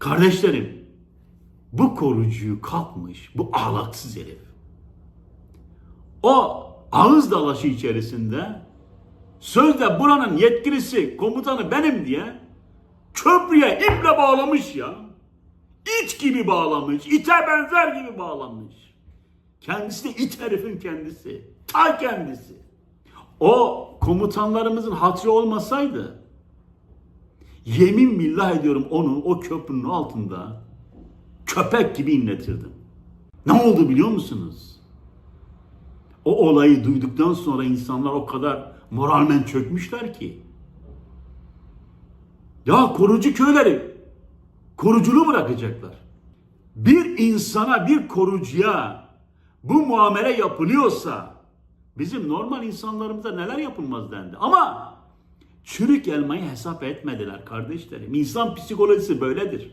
Kardeşlerim, bu korucuyu kalkmış, bu ahlaksız herif. O ağız dalaşı içerisinde sözde buranın yetkilisi, komutanı benim diye köprüye iple bağlamış ya. İt gibi bağlamış, ite benzer gibi bağlamış. Kendisi de it herifin kendisi. Ta kendisi. O komutanlarımızın hatırı olmasaydı yemin billah ediyorum onu o köprünün altında köpek gibi inletirdim. Ne oldu biliyor musunuz? O olayı duyduktan sonra insanlar o kadar moralmen çökmüşler ki. Ya korucu köyleri koruculuğu bırakacaklar. Bir insana, bir korucuya bu muamele yapılıyorsa bizim normal insanlarımıza neler yapılmaz dendi. Ama çürük elmayı hesap etmediler kardeşlerim. İnsan psikolojisi böyledir.